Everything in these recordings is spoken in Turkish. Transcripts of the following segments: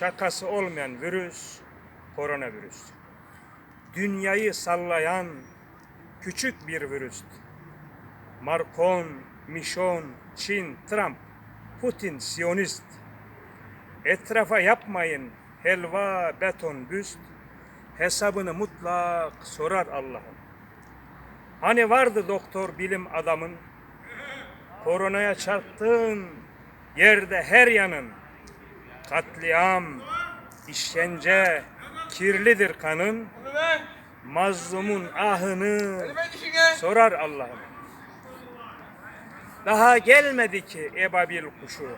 şakası olmayan virüs koronavirüs. Dünyayı sallayan küçük bir virüs. Markon, Mişon, Çin, Trump, Putin, Siyonist. Etrafa yapmayın helva, beton, büst. Hesabını mutlak sorar Allah'ım. Hani vardı doktor bilim adamın, koronaya çarptın, yerde her yanın. Katliam, işkence, kirlidir kanın, mazlumun ahını sorar Allah'ım. Daha gelmedi ki ebabil kuşu,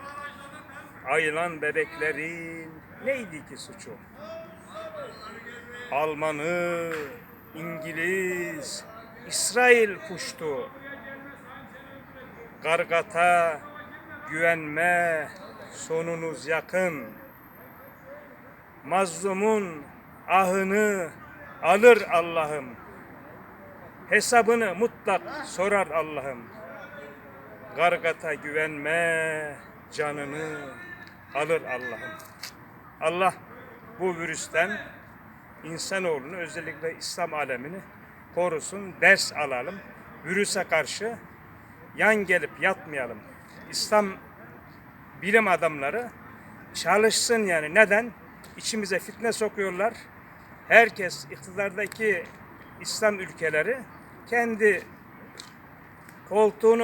ayılan bebeklerin neydi ki suçu? Almanı, İngiliz, İsrail puştu. Gargata, güvenme, sonunuz yakın. Mazlumun ahını alır Allah'ım. Hesabını mutlak sorar Allah'ım. Gargata güvenme, canını alır Allah'ım. Allah bu virüsten insanoğlunu özellikle İslam alemini korusun, ders alalım. Virüse karşı yan gelip yatmayalım. İslam bilim adamları çalışsın yani. Neden? İçimize fitne sokuyorlar. Herkes iktidardaki İslam ülkeleri kendi koltuğunu